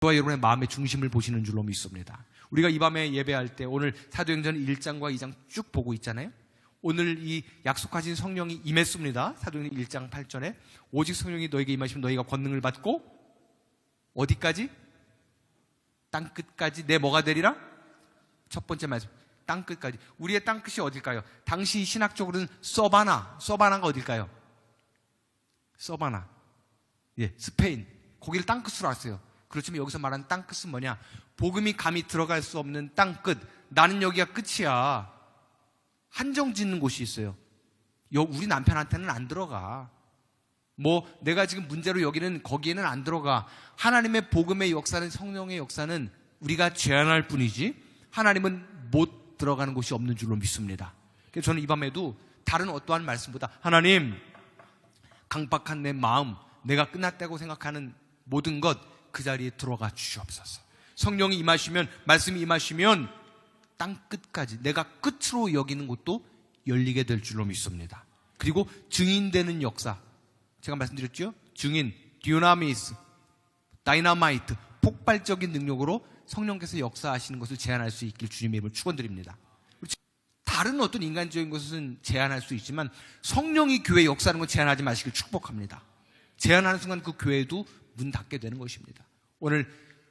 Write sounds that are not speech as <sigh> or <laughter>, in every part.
저와 여러분의 마음의 중심을 보시는 줄로 믿습니다. 우리가 이 밤에 예배할 때 오늘 사도행전 1장과 2장 쭉 보고 있잖아요. 오늘 이 약속하신 성령이 임했습니다. 사도행전 1장 8절에 오직 성령이 너에게 임하시면 너희가 권능을 받고 어디까지? 땅 끝까지 내 뭐가 되리라? 첫 번째 말씀. 땅 끝까지. 우리의 땅 끝이 어딜까요? 당시 신학적으로는 서바나. 서바나가 어딜까요? 서바나. 예, 스페인. 거기를 땅 끝으로 왔어요. 그렇지만 여기서 말하는 땅 끝은 뭐냐? 복음이 감히 들어갈 수 없는 땅 끝. 나는 여기가 끝이야. 한정 짓는 곳이 있어요. 여- 우리 남편한테는 안 들어가. 뭐 내가 지금 문제로 여기는 거기에는 안 들어가. 하나님의 복음의 역사는 성령의 역사는 우리가 제안할 뿐이지 하나님은 못 들어가는 곳이 없는 줄로 믿습니다. 그래서 저는 이 밤에도 다른 어떠한 말씀보다 하나님 강박한 내 마음 내가 끝났다고 생각하는 모든 것 그 자리에 들어가 주시옵소서. 성령이 임하시면 말씀이 임하시면 땅 끝까지 내가 끝으로 여기는 곳도 열리게 될 줄로 믿습니다. 그리고 증인되는 역사 제가 말씀드렸죠? 증인, 듀나미스, 다이나마이트, 폭발적인 능력으로 성령께서 역사하시는 것을 제한할 수 있길 주님의 이름을 축원드립니다. 다른 어떤 인간적인 것은 제한할 수 있지만 성령이 교회 역사하는 건 제한하지 마시길 축복합니다. 제한하는 순간 그 교회도 문 닫게 되는 것입니다. 오늘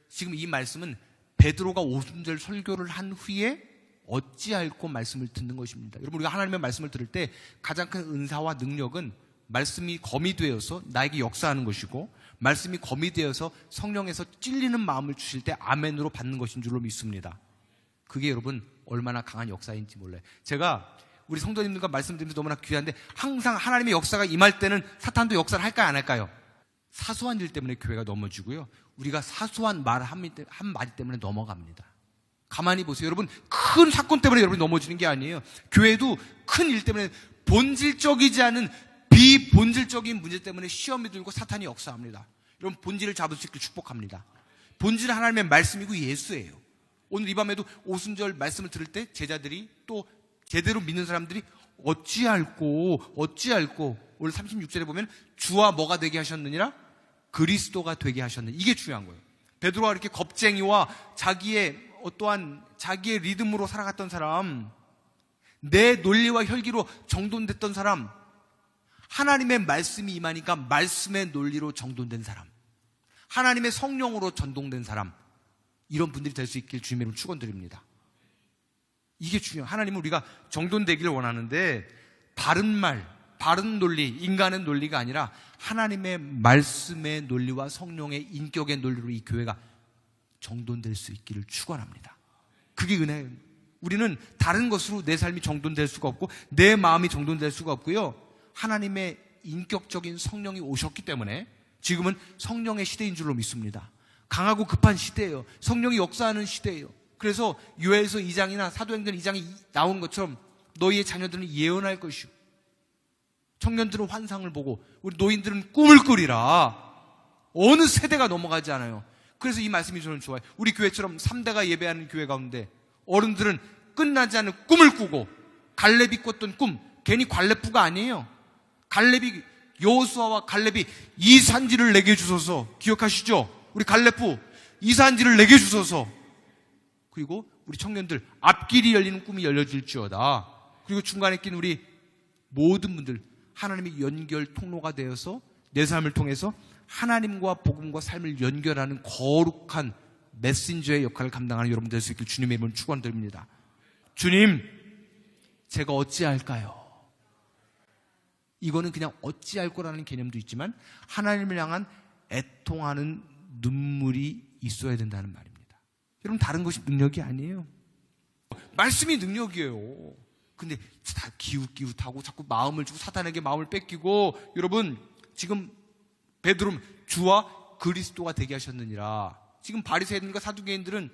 지금 이 말씀은 베드로가 오순절 설교를 한 후에 어찌할꼬 말씀을 듣는 것입니다. 여러분 우리가 하나님의 말씀을 들을 때 가장 큰 은사와 능력은 말씀이 검이 되어서 나에게 역사하는 것이고 말씀이 검이 되어서 성령에서 찔리는 마음을 주실 때 아멘으로 받는 것인 줄로 믿습니다. 그게 여러분 얼마나 강한 역사인지 몰라요. 제가 우리 성도님들과 말씀드리면서 너무나 귀한데 항상 하나님의 역사가 임할 때는 사탄도 역사를 할까요 안 할까요? 사소한 일 때문에 교회가 넘어지고요. 우리가 사소한 말 한 마디 때문에 넘어갑니다. 가만히 보세요. 여러분 큰 사건 때문에 여러분이 넘어지는 게 아니에요. 교회도 큰 일 때문에 본질적이지 않은 비본질적인 문제 때문에 시험이 들고 사탄이 역사합니다. 여러분 본질을 잡을 수 있길 축복합니다. 본질은 하나님의 말씀이고 예수예요. 오늘 이 밤에도 오순절 말씀을 들을 때 제자들이 또 제대로 믿는 사람들이 어찌할꼬 어찌할꼬 오늘 36절에 보면 주와 뭐가 되게 하셨느니라 그리스도가 되게 하셨느니 이게 중요한 거예요. 베드로가 이렇게 겁쟁이와 자기의 어떠한 자기의 리듬으로 살아갔던 사람 내 논리와 혈기로 정돈됐던 사람 하나님의 말씀이 임하니까 말씀의 논리로 정돈된 사람 하나님의 성령으로 전동된 사람 이런 분들이 될 수 있길 주님의 이름 축원드립니다. 이게 중요해요. 하나님은 우리가 정돈되기를 원하는데 바른 말, 바른 논리, 인간의 논리가 아니라 하나님의 말씀의 논리와 성령의 인격의 논리로 이 교회가 정돈될 수 있기를 축원합니다. 그게 은혜예요. 우리는 다른 것으로 내 삶이 정돈될 수가 없고 내 마음이 정돈될 수가 없고요. 하나님의 인격적인 성령이 오셨기 때문에 지금은 성령의 시대인 줄로 믿습니다. 강하고 급한 시대예요. 성령이 역사하는 시대예요. 그래서 요엘서 2장이나 사도행전 2장이 나온 것처럼 너희의 자녀들은 예언할 것이고 청년들은 환상을 보고 우리 노인들은 꿈을 꾸리라. 어느 세대가 넘어가지 않아요. 그래서 이 말씀이 저는 좋아요. 우리 교회처럼 3대가 예배하는 교회 가운데 어른들은 끝나지 않은 꿈을 꾸고 갈렙이 꿨던 꿈 괜히 갈렙부가 아니에요. 갈렙이 여호수아와 갈렙이 이 산지를 내게 주소서 기억하시죠? 우리 갈렙부 이 산지를 내게 주소서 그리고 우리 청년들 앞길이 열리는 꿈이 열려질지어다. 그리고 중간에 낀 우리 모든 분들 하나님의 연결 통로가 되어서 내 삶을 통해서 하나님과 복음과 삶을 연결하는 거룩한 메신저의 역할을 감당하는 여러분 될 수 있길 주님의 이름을 축원드립니다. 주님, 제가 어찌할까요? 이거는 그냥 어찌할 거라는 개념도 있지만 하나님을 향한 애통하는 눈물이 있어야 된다는 말입니다. 여러분 다른 것이 능력이 아니에요. 말씀이 능력이에요. 근데 다 기웃기웃하고 자꾸 마음을 주고 사탄에게 마음을 뺏기고 여러분 지금 베드로 주와 그리스도가 되게 하셨느니라. 지금 바리새인들과 사두개인들은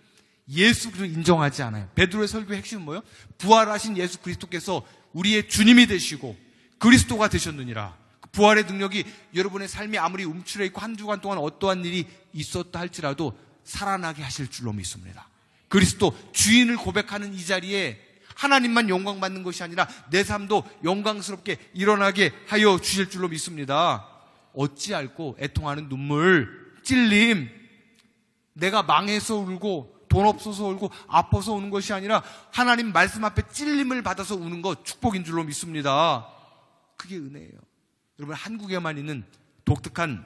예수 그리스도 인정하지 않아요. 베드로의 설교의 핵심은 뭐예요? 부활하신 예수 그리스도께서 우리의 주님이 되시고 그리스도가 되셨느니라. 그 부활의 능력이 여러분의 삶이 아무리 움츠려 있고 한 주간 동안 어떠한 일이 있었다 할지라도 살아나게 하실 줄로 믿습니다. 그리스도 주인을 고백하는 이 자리에 하나님만 영광 받는 것이 아니라 내 삶도 영광스럽게 일어나게 하여 주실 줄로 믿습니다. 어찌할꼬 애통하는 눈물, 찔림, 내가 망해서 울고 돈 없어서 울고 아파서 우는 것이 아니라 하나님 말씀 앞에 찔림을 받아서 우는 것 축복인 줄로 믿습니다. 그게 은혜예요. 여러분 한국에만 있는 독특한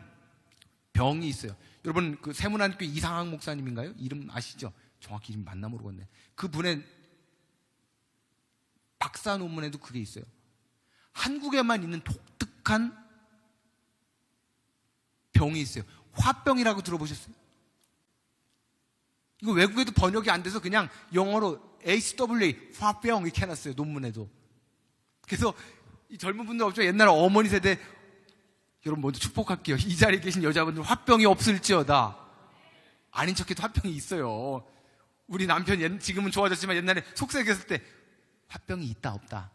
병이 있어요. 여러분 그 세문안교 이상학 목사님인가요? 이름 아시죠? 정확히 이름 맞나 모르겠네. 그분의 박사 논문에도 그게 있어요. 한국에만 있는 독특한 병이 있어요. 화병이라고 들어보셨어요? 이거 외국에도 번역이 안 돼서 그냥 영어로 HWA 화병 이렇게 해놨어요 논문에도. 그래서 이 젊은 분들 없죠? 옛날 어머니 세대 여러분 먼저 축복할게요. 이 자리에 계신 여자분들 화병이 없을지어다. 아닌 척해도 화병이 있어요. 우리 남편 옛- 지금은 좋아졌지만 옛날에 속삭였을 때 화병이 있다 없다.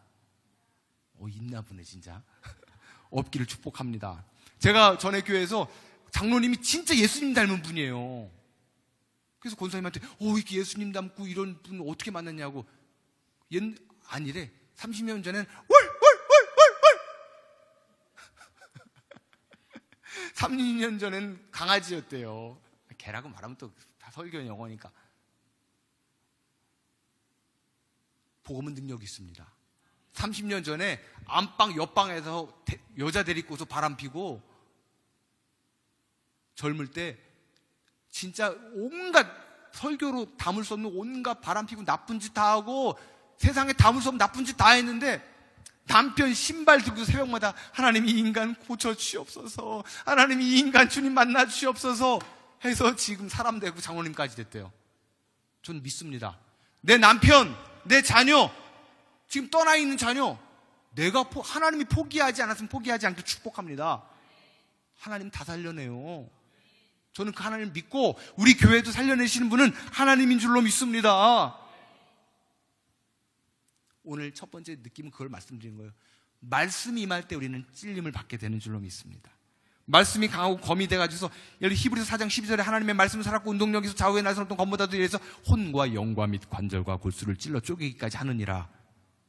어 있나 보네 진짜. <laughs> 없기를 축복합니다. 제가 전에 교회에서 장로님이 진짜 예수님 닮은 분이에요. 그래서 권사님한테 어 이렇게 예수님 닮고 이런 분 어떻게 만났냐고 옛 아니래 30년 전엔 월월월월월 3년 <laughs> 전엔 강아지였대요. 개라고 말하면 또 다 설교 영어니까 복음은 능력이 있습니다. 30년 전에 안방 옆방에서 대- 여자 데리고서 바람 피고 젊을 때 진짜 온갖 설교로 담을 수 없는 온갖 바람 피고 나쁜 짓 다 하고 세상에 담을 수 없는 나쁜 짓 다 했는데 남편 신발 들고 새벽마다 하나님 이 인간 고쳐 주시옵소서 하나님 이 인간 주님 만나 주시옵소서 해서 지금 사람 되고 장로님까지 됐대요. 전 믿습니다. 내 남편, 내 자녀, 지금 떠나 있는 자녀, 내가 포- 하나님이 포기하지 않았으면 포기하지 않게 축복합니다. 하나님 다 살려내요. 저는 그 하나님을 믿고 우리 교회도 살려내시는 분은 하나님인 줄로 믿습니다. 오늘 첫 번째 느낌은 그걸 말씀드리는 거예요. 말씀이 임할 때 우리는 찔림을 받게 되는 줄로 믿습니다. 말씀이 강하고 검이 돼가지고서 예를 히브리서 4장 12절에 하나님의 말씀을 살았고 운동력에서 좌우에 나서던 검보다도 이래서 혼과 영과 및 관절과 골수를 찔러 쪼개기까지 하느니라.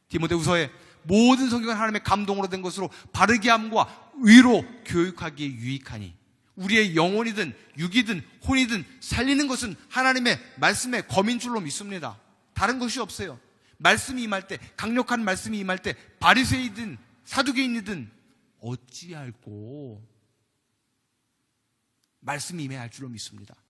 디모데후서에 모든 성경은 하나님의 감동으로 된 것으로 바르게 함과 위로 교육하기에 유익하니 우리의 영혼이든 육이든 혼이든 살리는 것은 하나님의 말씀의 검인 줄로 믿습니다. 다른 것이 없어요. 말씀이 임할 때 강력한 말씀이 임할 때 바리새이든 사두개인이든 어찌할꼬 말씀이 임해야 할 줄로 믿습니다.